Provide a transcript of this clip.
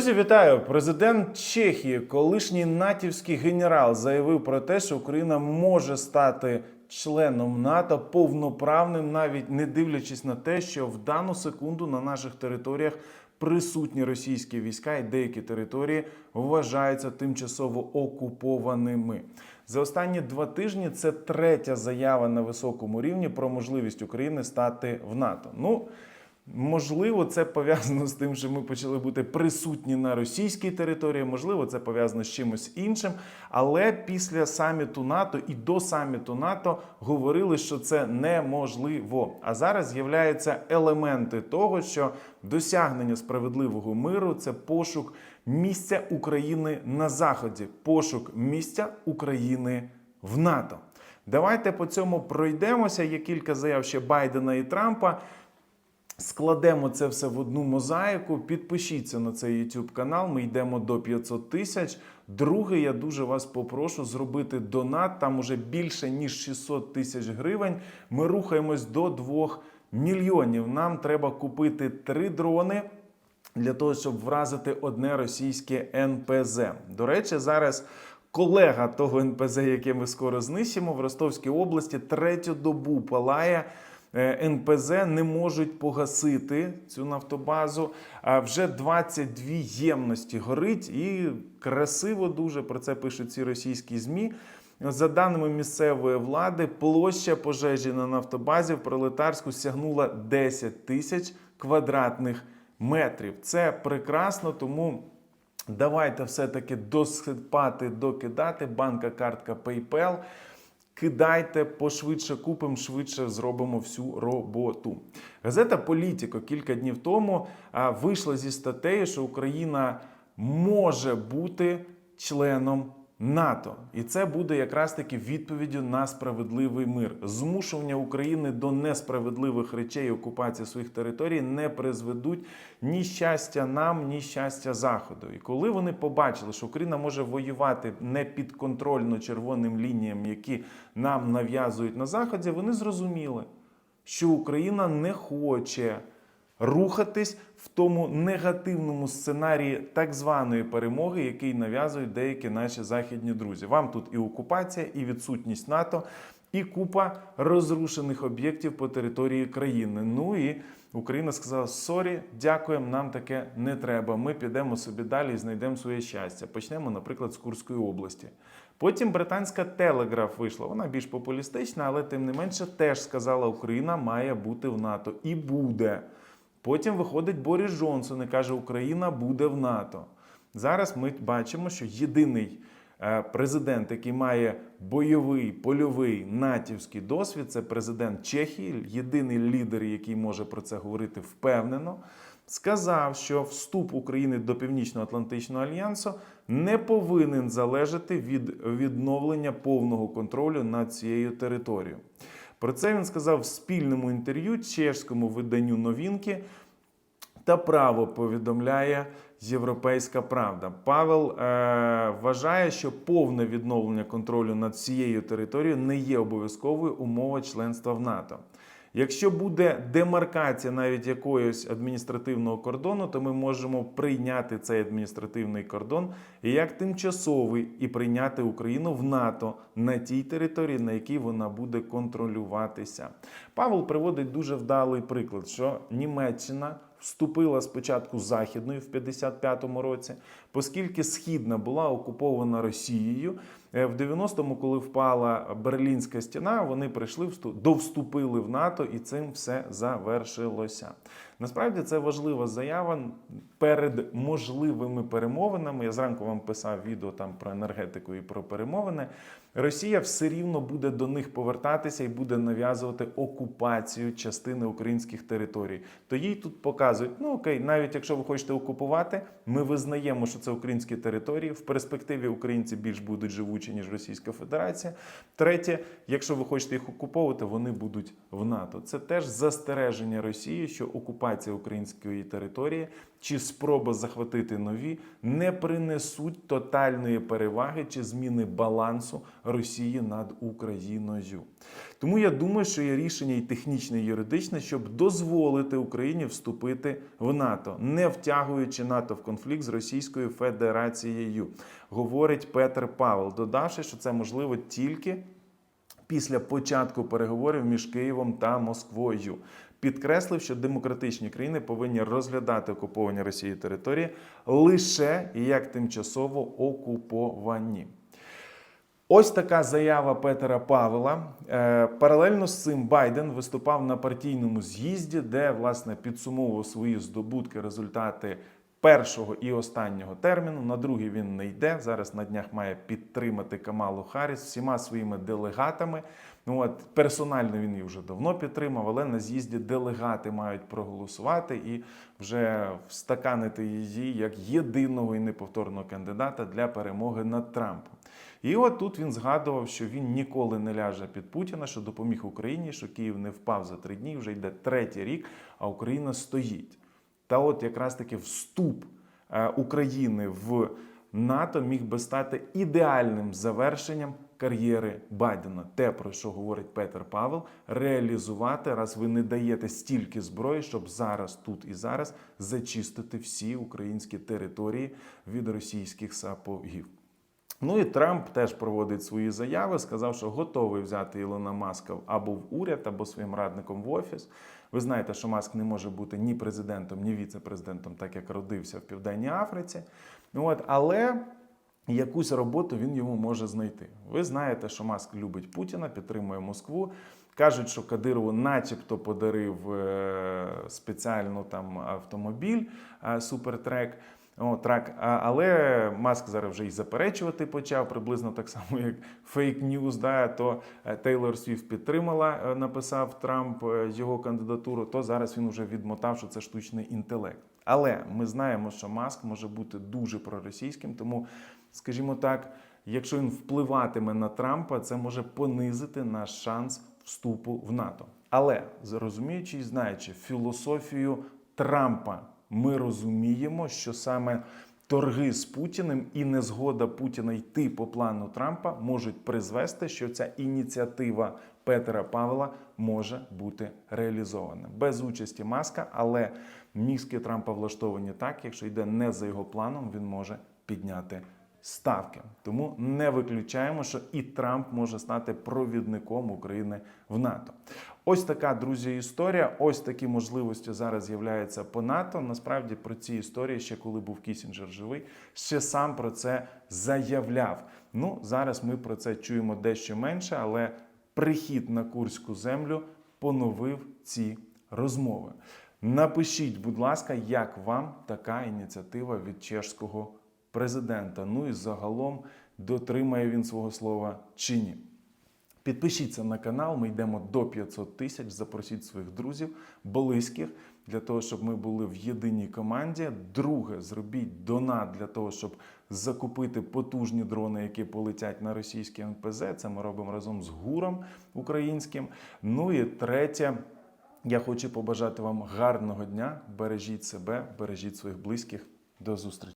Друзі, вітаю! Президент Чехії, колишній натівський генерал, заявив про те, що Україна може стати членом НАТО повноправним, навіть не дивлячись на те, що в дану секунду на наших територіях присутні російські війська і деякі території вважаються тимчасово окупованими. За останні два тижні це третя заява на високому рівні про можливість України стати в НАТО. Ну Можливо, це пов'язано з тим, що ми почали бути присутні на російській території. Можливо, це пов'язано з чимось іншим. Але після саміту НАТО і до саміту НАТО говорили, що це неможливо. А зараз з'являються елементи того, що досягнення справедливого миру це пошук місця України на заході, пошук місця України в НАТО. Давайте по цьому пройдемося. Є кілька заяв ще Байдена і Трампа. Складемо це все в одну мозаїку. Підпишіться на цей YouTube канал. Ми йдемо до 500 тисяч. Друге, я дуже вас попрошу зробити донат. Там уже більше ніж 600 тисяч гривень. Ми рухаємось до 2 мільйонів. Нам треба купити три дрони. Для того щоб вразити одне російське НПЗ. До речі, зараз колега того НПЗ, яке ми скоро знищимо, в Ростовській області третю добу палає. Е, НПЗ не можуть погасити цю нафтобазу. Вже 22 ємності горить і красиво дуже про це пишуть ці російські змі. За даними місцевої влади, площа пожежі на нафтобазі в Пролетарську сягнула 10 тисяч квадратних метрів. Це прекрасно, тому. Давайте все-таки досипати, докидати. Банка, картка PayPal. Кидайте пошвидше купимо, швидше зробимо всю роботу. Газета Політіко кілька днів тому вийшла зі статтею, що Україна може бути членом НАТО, і це буде якраз таки відповіддю на справедливий мир. Змушування України до несправедливих речей окупації своїх територій не призведуть ні щастя нам, ні щастя Заходу. І коли вони побачили, що Україна може воювати не підконтрольно червоним лініям, які нам нав'язують на заході, вони зрозуміли, що Україна не хоче рухатись в тому негативному сценарії так званої перемоги, який нав'язують деякі наші західні друзі. Вам тут і окупація, і відсутність НАТО, і купа розрушених об'єктів по території країни. Ну і Україна сказала: сорі, дякуємо, нам таке не треба. Ми підемо собі далі і знайдемо своє щастя. Почнемо, наприклад, з Курської області. Потім британська телеграф вийшла. Вона більш популістична, але тим не менше теж сказала, Україна має бути в НАТО і буде. Потім виходить Борис Джонсон і каже, Україна буде в НАТО. Зараз ми бачимо, що єдиний е, президент, який має бойовий польовий натівський досвід, це президент Чехії, єдиний лідер, який може про це говорити впевнено. Сказав, що вступ України до Північно-Атлантичного альянсу не повинен залежати від відновлення повного контролю над цією територією. Про це він сказав в спільному інтерв'ю чешському виданню новинки та право повідомляє Європейська Правда. Павел е, вважає, що повне відновлення контролю над цією територією не є обов'язковою умовою членства в НАТО. Якщо буде демаркація навіть якогось адміністративного кордону, то ми можемо прийняти цей адміністративний кордон як тимчасовий і прийняти Україну в НАТО на тій території, на якій вона буде контролюватися. Павел приводить дуже вдалий приклад, що Німеччина. Вступила спочатку західною в 55-му році, оскільки східна була окупована Росією. Е, В 90-му, коли впала Берлінська стіна, вони прийшли довступили в НАТО, і цим все завершилося. Насправді це важлива заява перед можливими перемовинами. Я зранку вам писав відео там про енергетику і про перемовини. Росія все рівно буде до них повертатися і буде нав'язувати окупацію частини українських територій. То їй тут показують: ну окей, навіть якщо ви хочете окупувати, ми визнаємо, що це українські території. В перспективі українці більш будуть живучі ніж Російська Федерація. Третє, якщо ви хочете їх окуповувати, вони будуть в НАТО. Це теж застереження Росії, що окупація української території чи спроба захватити нові не принесуть тотальної переваги чи зміни балансу Росії над Україною. Тому я думаю, що є рішення і технічне, і юридичне, щоб дозволити Україні вступити в НАТО, не втягуючи НАТО в конфлікт з Російською Федерацією, говорить Петр Павел, додавши, що це можливо тільки після початку переговорів між Києвом та Москвою. Підкреслив, що демократичні країни повинні розглядати окуповані Росією території лише як тимчасово окуповані. Ось така заява Петера Павела. Е, Паралельно з цим Байден виступав на партійному з'їзді, де власне підсумовував свої здобутки, результати першого і останнього терміну. На другий він не йде. Зараз на днях має підтримати Камалу Харріс всіма своїми делегатами. Ну от персонально він її вже давно підтримав, але на з'їзді делегати мають проголосувати і вже встаканити її як єдиного і неповторного кандидата для перемоги над Трампом. І от тут він згадував, що він ніколи не ляже під Путіна, що допоміг Україні, що Київ не впав за три дні, вже йде третій рік, а Україна стоїть. Та от якраз таки вступ е, України в НАТО міг би стати ідеальним завершенням кар'єри Байдена. Те, про що говорить Петер Павел, реалізувати, раз ви не даєте стільки зброї, щоб зараз, тут і зараз зачистити всі українські території від російських сапогів. Ну і Трамп теж проводить свої заяви, сказав, що готовий взяти Ілона Маска або в уряд, або своїм радником в офіс. Ви знаєте, що Маск не може бути ні президентом, ні віце-президентом, так як родився в Південній Африці. От, але якусь роботу він йому може знайти. Ви знаєте, що Маск любить Путіна, підтримує Москву. Кажуть, що Кадирову начебто подарив е, спеціальну там автомобіль е, Супертрек. Трак. Але Маск зараз вже і заперечувати почав, приблизно так само, як фейк ньюз. Да, то е, Тейлор Свіфт підтримала, е, написав Трамп е, його кандидатуру, то зараз він вже відмотав, що це штучний інтелект. Але ми знаємо, що Маск може бути дуже проросійським, тому, скажімо так, якщо він впливатиме на Трампа, це може понизити наш шанс вступу в НАТО. Але розуміючи і знаючи філософію Трампа ми розуміємо, що саме торги з Путіним і незгода Путіна йти по плану Трампа можуть призвести, що ця ініціатива Петера Павла може бути реалізована без участі маска, але мізки Трампа влаштовані так, якщо йде не за його планом, він може підняти. Ставки тому не виключаємо, що і Трамп може стати провідником України в НАТО. Ось така друзі історія. Ось такі можливості зараз з'являються по НАТО. Насправді про ці історії, ще коли був Кісінджер живий, ще сам про це заявляв. Ну зараз ми про це чуємо дещо менше, але прихід на курську землю поновив ці розмови. Напишіть, будь ласка, як вам така ініціатива від чешського президента? Ну і загалом дотримає він свого слова чи ні. Підпишіться на канал, ми йдемо до 500 тисяч. Запросіть своїх друзів, близьких для того, щоб ми були в єдиній команді. Друге, зробіть донат для того, щоб закупити потужні дрони, які полетять на російські НПЗ. Це ми робимо разом з гуром українським. Ну і третє. Я хочу побажати вам гарного дня. Бережіть себе, бережіть своїх близьких. До зустрічі.